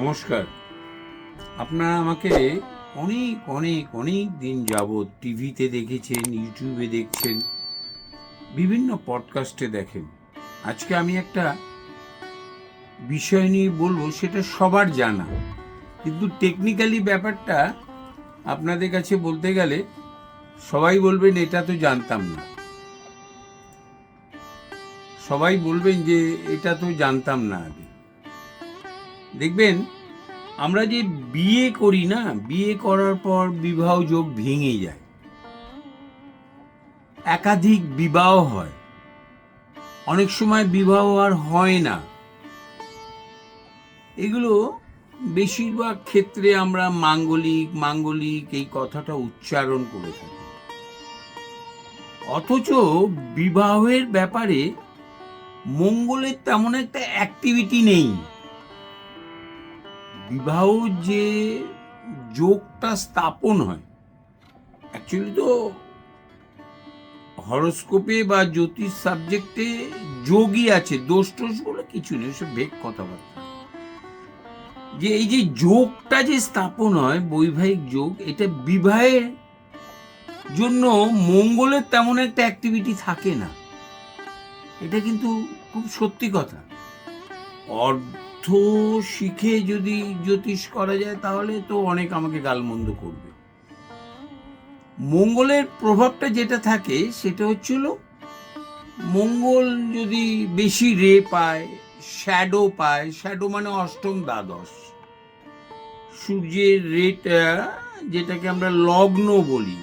নমস্কার। আপনারা আমাকে অনেক অনেক অনেক দিন যাবৎ টিভিতে দেখেছেন, ইউটিউবে দেখছেন, বিভিন্ন পডকাস্টে দেখেন। আজকে আমি একটা বিষয় নিয়ে বলব, সেটা সবার জানা। কিন্তু টেকনিক্যালি ব্যাপারটা আপনাদের কাছে বলতে গেলে সবাই বলবেন, এটা তো জানতাম না। সবাই বলবেন যে, এটা তো জানতাম না আগে। দেখবেন, আমরা যে বিয়ে করি না, বিয়ে করার পর বিবাহ যোগ ভেঙে যায়। একাধিক বিবাহ হয়। অনেক সময় বিবাহ আর হয় না। এগুলো বেশিরভাগ ক্ষেত্রে আমরা মাঙ্গলিক মাঙ্গলিক এই কথাটা উচ্চারণ করে থাকি। অথচ বিবাহের ব্যাপারে মঙ্গলের তেমন একটা অ্যাক্টিভিটি নেই। বিবাহ যে যোগটা স্থাপন হয় অ্যাকচুয়ালি তো হরস্কোপে বা জ্যোতিষ সাবজেক্টে যোগই আছে, দোষ টোষ বলে কিছু নেই সব ভেগ কথাবার্তা। যে এই যে যোগটা যে স্থাপন হয়, বৈবাহিক যোগ, এটা বিবাহের জন্য মঙ্গলের তেমন একটা অ্যাক্টিভিটি থাকে না। এটা কিন্তু খুব সত্যি কথা। অর্থ শিখে যদি জ্যোতিষ করা যায়, তাহলে তো অনেক আমাকে গালমন্দ করবে। মঙ্গলের প্রভাবটা যেটা থাকে, সেটা হচ্ছিল মঙ্গল যদি বেশি রে পায়, শ্যাডো পায়, শ্যাডো মানে অষ্টম দ্বাদশ। সূর্যের রেটা, যেটাকে আমরা লগ্ন বলি,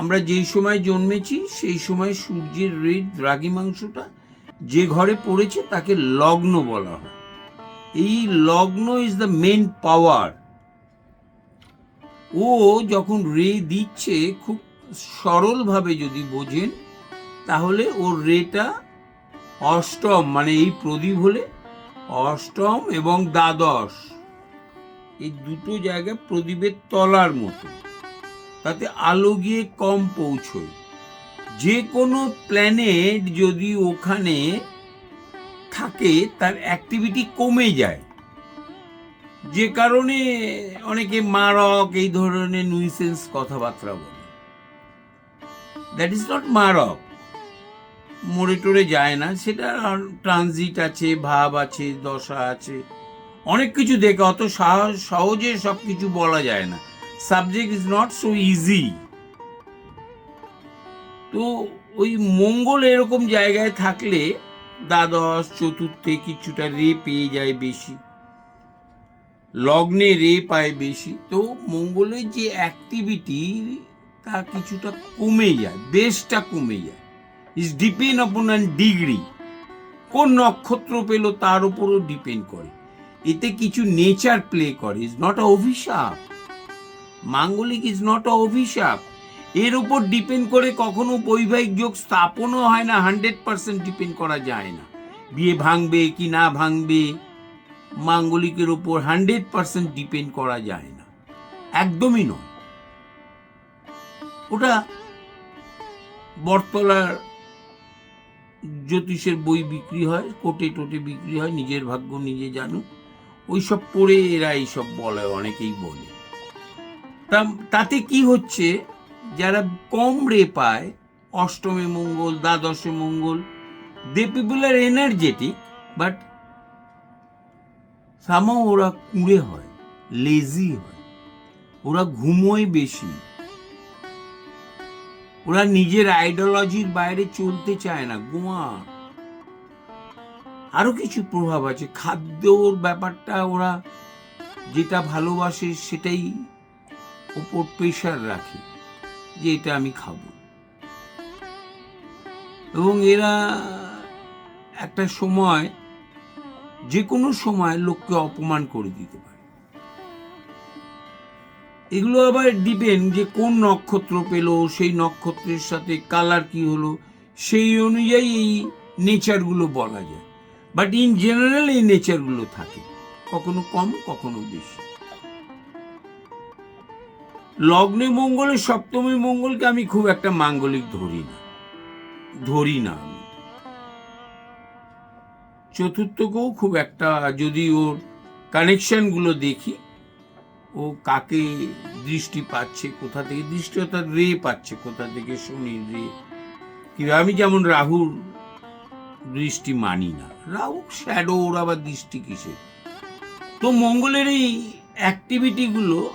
আমরা যেই সময় জন্মেছি, সেই সময় সূর্যের রেট, দ্রাঘিমাংশটা যে ঘরে পড়েছে তাকে লগ্ন বলা হয়। এই লগ্ন ইজ দ্য মেন পাওয়ার ও যখন রে দিচ্ছে, খুব সরলভাবে যদি বোঝেন, তাহলে ওর রেটা অষ্টম মানে এই প্রদীপ হলে অষ্টম এবং দ্বাদশ। এই দুটো জায়গা প্রদীপের তলার মতো। তাতে আলো গিয়ে কম পৌঁছয়। যে কোনো প্ল্যানেট যদি ওখানে থাকে, তার অ্যাক্টিভিটি কমে যায়। যে কারণে অনেকে মারক, এই ধরনের নুইসেন্স কথাবার্তা বলে। দ্যাট ইজ নট মারক। মোড়ে টোরে যায় না, সেটা ট্রানজিট আছে, ভাব আছে, দশা আছে, অনেক কিছু দেখে, অত সহজে সব কিছু বলা যায় না। Subject is not so easy তো ওই মঙ্গল এরকম জায়গায় থাকলে দ্বাদশ, চতুর্থে কিছুটা রে পেয়ে যায় বেশি। লগ্নে রে পায় বেশি। তো মঙ্গলের যে অ্যাক্টিভিটি তা কিছুটা কমে যায়, বেশটা কমে যায়। Is depend upon an degree কোন নক্ষত্র পেল তার উপরও ডিপেন্ড করে। এতে কিছু নেচার প্লে করে। ইজ নট অভিশাপ। মাঙ্গলিক ইজ নট অভিশাপ। এর উপর ডিপেন্ড করে কখনো বৈবাহিক যোগ স্থাপনও হয় না হান্ড্রেড পার্সেন্ট ডিপেন্ড করা যায় না। বিয়ে ভাঙবে কি না ভাঙবে, মাঙ্গলিকের উপর হান্ড্রেড পার্সেন্ট ডিপেন্ড করা যায় না। একদমই নয়। ওটা বটতলার জ্যোতিষের বই বিক্রি হয় কোটে টোটে বিক্রি হয়, নিজের ভাগ্য নিজে জানো ওইসব পড়ে এরা এইসব বলে, অনেকেই বলে। তাতে কি হচ্ছে? যারা রে পায়, অষ্টমে মঙ্গল, দ্বাদশে Mangal they people are energetic but সামাও ওরা কুঁড়ে হয় লেজি হয়, ওরা ঘুমোয় বেশি। ওরা নিজের আইডিওলজির বাইরে চলতে চায় না গোয়া আরও কিছু প্রভাব আছে, খাদ্যর ব্যাপারটা ওরা যেটা ভালোবাসে সেটাই ওপর প্রেশার রাখে। যে এটা আমি খাব। এবং এরা একটা সময় যে কোনো সময় লোককে অপমান করে দিতে পারে। এগুলো আবার ডিপেন্ড যে কোন নক্ষত্র পেল, সেই নক্ষত্রের সাথে কালার কি হলো, সেই অনুযায়ী এই নেচারগুলো বলা যায়। বাট ইন জেনারেল এই নেচারগুলো থাকে, কখনো কম, কখনো বেশি। লগ্নে মঙ্গলে, সপ্তমী মঙ্গলকে আমি খুব একটা মাঙ্গলিক ধরি না। ধরি না আমি। চতুর্থকেও খুব একটা যদি ওর কানেকশনগুলো দেখি, ও কাকে দৃষ্টি পাচ্ছে, কোথা থেকে দৃষ্টি, অর্থাৎ রে পাচ্ছে, কোথা থেকে শনি রে। কিন্তু আমি যেমন রাহুর দৃষ্টি মানি না, রাহু শ্যাডো ওর আবার দৃষ্টি কিসের? তো মঙ্গলের এই অ্যাক্টিভিটিগুলো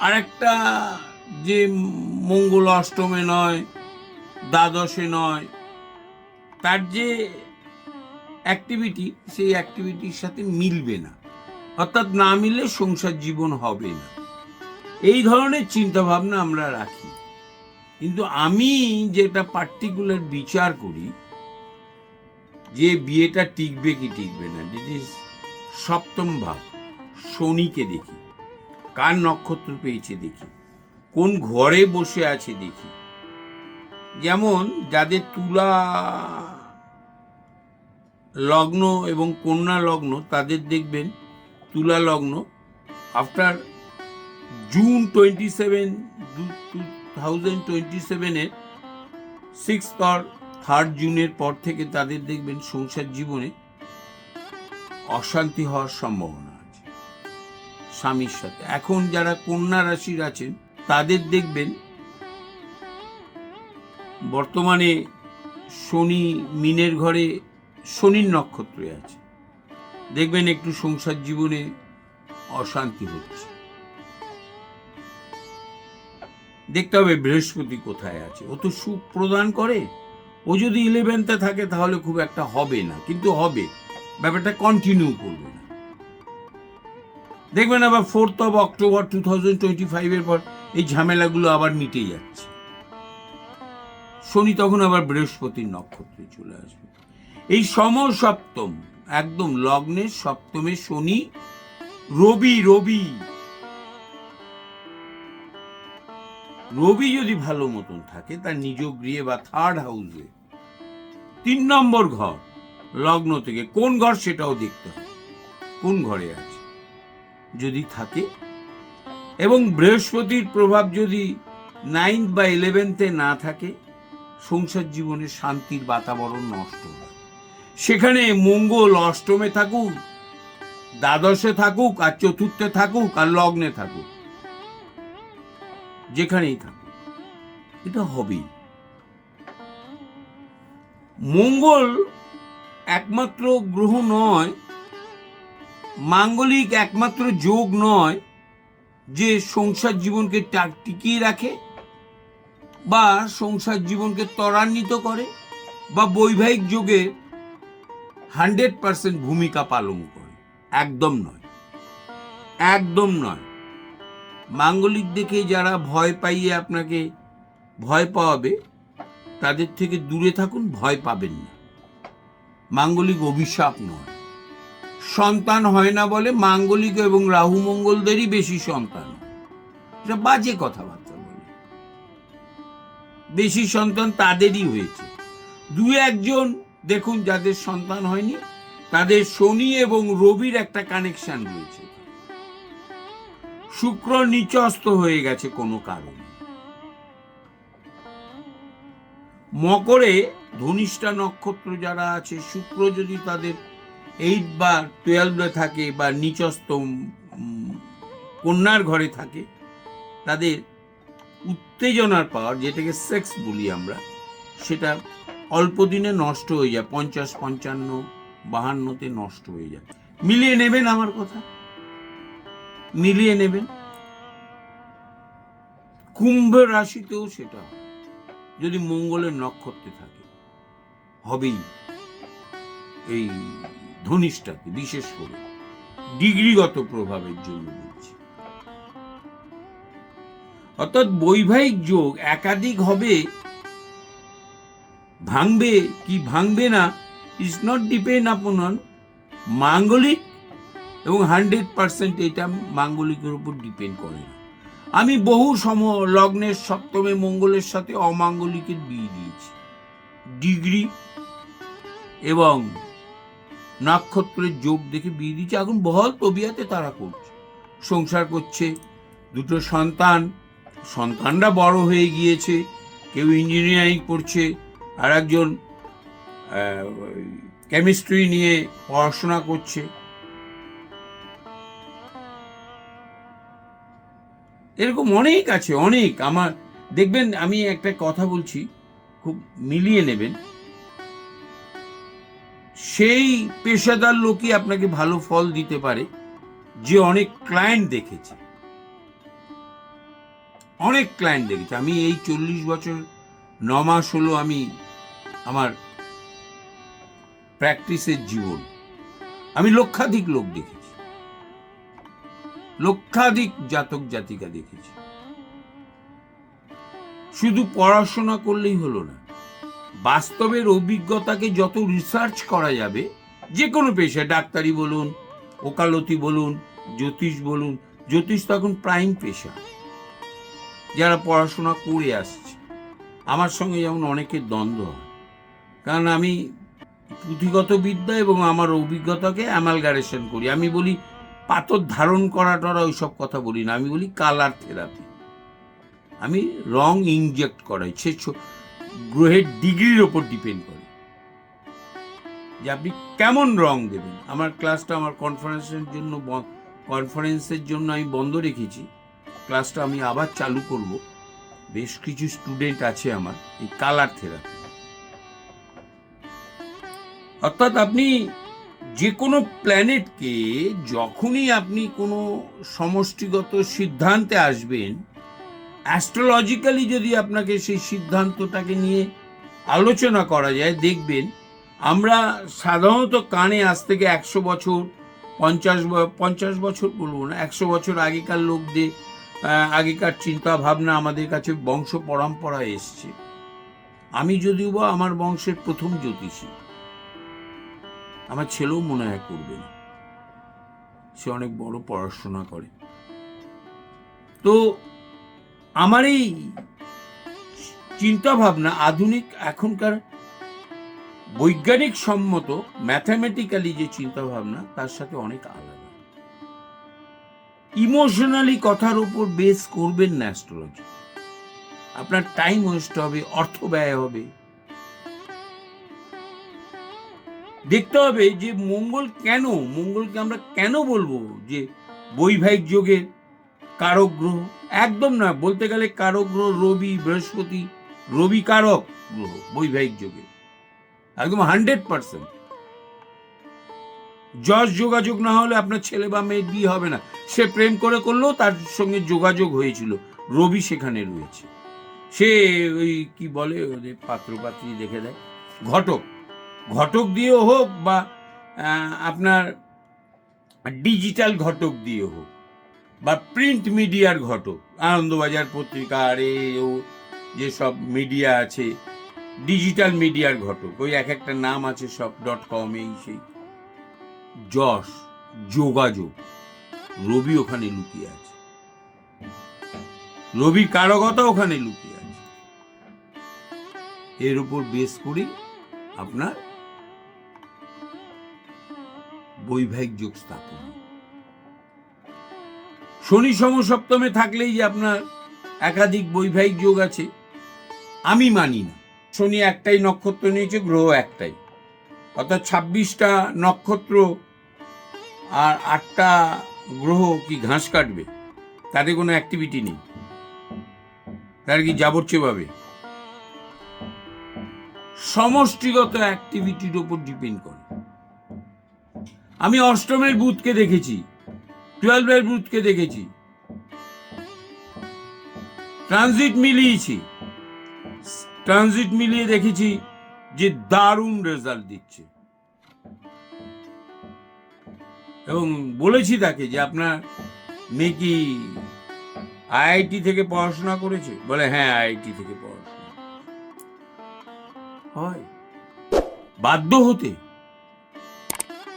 আর একটা যে মঙ্গল অষ্টমে নয়, দ্বাদশে নয়, তার যে অ্যাক্টিভিটি সেই অ্যাক্টিভিটির সাথে মিলবে না। অর্থাৎ না মিলে সংসার জীবন হবে না। এই ধরনের চিন্তা ভাবনা আমরা রাখি। কিন্তু আমি যেটা পার্টিকুলার বিচার করি, যে বিয়েটা টিকবে কি টিকবে না ইজ সপ্তম ভাব, শনিকে দেখি। কার নক্ষত্র পেয়েছে দেখি? কোন ঘরে বসে আছে দেখি? যেমন যাদের তুলা, লগ্ন এবং কন্যা লগ্ন, তাদের দেখবেন তুলা লগ্ন after June twenty seven two thousand twenty সেভেনের সিক্স অর থার্ড জুনের পর থেকে তাদের দেখবেন সংসার জীবনে অশান্তি হওয়ার সম্ভাবনা। স্বামীর সাথে। এখন যারা কন্যা রাশির আছেন, তাদের দেখবেন বর্তমানে শনি মিনের ঘরে শনির নক্ষত্রে আছে। দেখবেন একটু সংসার জীবনে অশান্তি হচ্ছে। দেখতে হবে বৃহস্পতি কোথায় আছে। ও তো সুখ প্রদান করে। ও যদি ইলেভেন্থে থাকে, তাহলে খুব একটা হবে না, কিন্তু হবে। ব্যাপারটা কন্টিনিউ করবে না। দেখবেন আবার fourth of October two thousand twenty ফাইভের পর এই ঝামেলাগুলো আবার মিটে যাচ্ছে। শনি তখন আবার বৃহস্পতির নক্ষত্রে চলে আসবে। এই সম সপ্তম একদম লগ্নের সপ্তমে শনি, রবি রবি। রবি যদি ভালো মতন থাকে, তার নিজ গৃহে বা থার্ড হাউসে তিন নম্বর ঘর, লগ্ন থেকে, কোন ঘর সেটাও দেখতে হবে। কোন ঘরে আছে? যদি থাকে। এবং বৃহস্পতির প্রভাব যদি নাইন্থ বা ইলেভেন্থে না থাকে, সংসার জীবনে শান্তির বাতাবরণ নষ্ট হয়। সেখানে মঙ্গল অষ্টমে থাকুক, দ্বাদশে থাকুক, আর চতুর্থে থাকুক, আর লগ্নে থাকুক, যেখানেই থাকুক, এটা হবেই। মঙ্গল একমাত্র গ্রহ নয় মাঙ্গলিক একমাত্র যোগ নয় যে সংসার জীবনকে টিকিয়ে রাখে বা সংসার জীবনকে ত্বরান্বিত করে বা বৈবাহিক যোগে হান্ড্রেড পার্সেন্ট ভূমিকা পালন করে। একদম নয়। একদম নয়। মাঙ্গলিক দেখে যারা ভয় পাইয়ে আপনাকে ভয় পাওয়াবে, তাদের থেকে দূরে থাকুন, ভয় পাবেন না। মাঙ্গলিক অভিশাপ নয়। সন্তান হয় না বলে মাঙ্গলিক এবং রাহু মঙ্গলদেরই বেশি সন্তান। এটা বাজে কথাবার্তা বলে। বেশি সন্তান তাদেরই হয়েছে। দু একজন, দেখুন, যাদের সন্তান হয়নি, তাদের শনি এবং রবির একটা কানেকশন রয়েছে। শুক্র নিচস্ত হয়ে গেছে কোনো কারণে। মকরে ধনিষ্ঠা নক্ষত্র যারা আছে, শুক্র যদি তাদের এইট বা টুয়েলভে থাকে বা নিচস্ত কন্যার ঘরে থাকে, তাদের উত্তেজনার পাওয়ার যেটাকে সেক্স বলি আমরা, সেটা অল্প দিনে নষ্ট হয়ে যায়, পঞ্চাশ, পঞ্চান্ন, বাহান্নতে নষ্ট হয়ে যায়। মিলিয়ে নেবেন আমার কথা? মিলিয়ে নেবেন? কুম্ভ রাশিতেও সেটা যদি মঙ্গলের নক্ষত্রে থাকে, হবেই। এই ধনিষ্ঠাতে বিশেষ করে ডিগ্রিগত প্রভাবের জন্য বলছি। অর্থাৎ বৈবাহিক যোগ একাধিক হবে, ভাঙবে কি ভাঙবে না ইজ নট ডিপেন্ড আপন মাঙ্গলিক এবং হান্ড্রেড পার্সেন্ট এটা মাঙ্গলিকের উপর ডিপেন্ড করে না। আমি বহু সম লগ্নের সপ্তমে মঙ্গলের সাথে অমাঙ্গলিকের বিয়ে দিয়েছি। ডিগ্রি এবং নাক্ষত্রের যোগ দেখে বিয়ে দিচ্ছে এখন বহল তবিয়াতে তারা করছে। সংসার করছে, দুটো সন্তান, সন্তানরা বড় হয়ে গিয়েছে, কেউ ইঞ্জিনিয়ারিং পড়ছে, আর একজন কেমিস্ট্রি নিয়ে পড়াশোনা করছে। এরকম অনেক আছে, অনেক। আমার, দেখবেন, আমি একটা কথা বলছি, খুব মিলিয়ে নেবেন। সেই পেশাদার লোকই আপনাকে ভালো ফল দিতে পারে, যে অনেক ক্লায়েন্ট দেখেছে। অনেক ক্লায়েন্ট দেখেছে। আমি এই চল্লিশ বছর, ন মাস হলো আমি আমার প্র্যাকটিসের জীবন। আমি লক্ষাধিক লোক দেখেছি। লক্ষাধিক জাতক জাতিকা দেখেছি। শুধু পড়াশোনা করলেই হলো না। বাস্তবের অভিজ্ঞতাকে যত রিসার্চ করা যাবে যে কোনো পেশায়, ডাক্তারি বলুন, ওকালতি বলুন, জ্যোতিষ বলুন, জ্যোতিষ তো এখন প্রাইম পেশা। যারা পড়াশোনা করে আসছে, আমার সঙ্গে যেমন অনেকের দ্বন্দ্ব হয়। কারণ আমি পুঁথিগত বিদ্যা এবং আমার অভিজ্ঞতাকে অ্যামালগারেশন করি। আমি বলি, পাথর ধারণ করা টরা ওইসব কথা বলি না। আমি বলি কালার থেরাপি আমি রং ইনজেক্ট করাই। সে গ্রহের ডিগ্রির ওপর ডিপেন্ড করে। যে আপনি কেমন রং দেবেন? আমার ক্লাসটা আমার কনফারেন্সের জন্য কনফারেন্সের জন্য আমি বন্ধ রেখেছি। ক্লাসটা আমি আবার চালু করব। বেশ কিছু স্টুডেন্ট আছে আমার এই কালার থেরাপি। অর্থাৎ আপনি যে কোনো প্ল্যানেটকে যখনই আপনি কোনো সমষ্টিগত সিদ্ধান্তে আসবেন অ্যাস্ট্রোলজিক্যালি যদি আপনাকে সেই সিদ্ধান্তটাকে নিয়ে আলোচনা করা যায়, দেখবেন আমরা সাধারণত কানে আজ থেকে একশো বছর, পঞ্চাশ পঞ্চাশ বছর বলব না, একশো বছর আগেকার লোকদের আগেকার চিন্তা ভাবনা আমাদের কাছে বংশ পরম্পরা এসছে। আমি যদিও বা আমার বংশের প্রথম জ্যোতিষী, আমার ছেলেও মনে হয় করবে না। সে অনেক বড় পড়াশোনা করে। তো আমার এই চিন্তা ভাবনা আধুনিক এখনকার বৈজ্ঞানিক সম্মত ম্যাথামেটিক্যালি যে চিন্তা ভাবনা তার সাথে অনেক আলাদা। ইমোশনালি কথার উপর বেস করবেন না অ্যাস্ট্রোলজি আপনার টাইম ওয়েস্ট হবে, অর্থ ব্যয় হবে। দেখতে হবে যে মঙ্গল কেন, মঙ্গলকে আমরা কেন বলব যে বৈবাহিক যোগের কারক গ্রহ একদম না বলতে গেলে কারক গ্রহ রবি, বৃহস্পতি, রবি কারক গ্রহ, বৈবাহিক যোগে। একদম হান্ড্রেড পার্সেন্ট। যশ যোগাযোগ না হলে আপনার ছেলে বা মেয়ের বিয়ে হবে না। সে প্রেম করে করলেও তার সঙ্গে যোগাযোগ হয়েছিল। রবি সেখানে রয়েছে। সে ওই কি বলে ওদের পাত্রপাত্রী দেখে দেয়। ঘটক। ঘটক দিয়েও হোক বা আপনার ডিজিটাল ঘটক দিয়ে হোক। বা প্রিন্ট মিডিয়ার ঘটক, আনন্দবাজার পত্রিকা, আর ও যেসব মিডিয়া আছে ডিজিটাল মিডিয়ার ঘটক, ওই এক একটা নাম আছে সব ডট কম এই সেই। যশ, যোগাযোগ, রবি ওখানে লুকিয়ে আছে। রবির কারকতা ওখানে লুকিয়ে আছে। এর উপর বেস করি আপনার বৈবাহিক যোগ স্থাপন। শনি সমসপ্তমে থাকলেই যে আপনার একাধিক বৈবাহিক যোগ আছে, আমি মানি না। শনি একটাই নক্ষত্র নিয়েছে, গ্রহ একটাই। অর্থাৎ ছাব্বিশটা নক্ষত্র আর আটটা গ্রহ কি ঘাস কাটবে, তাতে কোনো অ্যাক্টিভিটি নেই। তার কি যাবচ্ছে ভাবে? সমষ্টিগত অ্যাক্টিভিটির ওপর ডিপেন্ড করে। আমি অষ্টমের বুথকে দেখেছি। টুয়েলভের বুথকে দেখেছি। ট্রানজিট মিলিয়েছি। ট্রানজিট মিলিয়ে দেখেছি যে দারুণ রেজাল্ট দিচ্ছে। এবং বলেছি তাকে যে আপনার মেয়ে কি আইআইটি থেকে পড়াশোনা করেছে? বলে হ্যাঁ আইআইটি থেকে পড়াশোনা। হয়। বাধ্য হতে।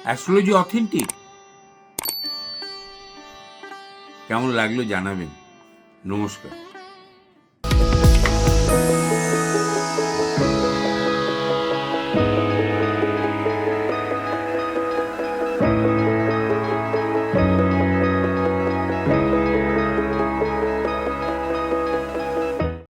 অ্যাস্ট্রোলজি অথেন্টিক কেমন লাগল জানাবেন। নমস্কার।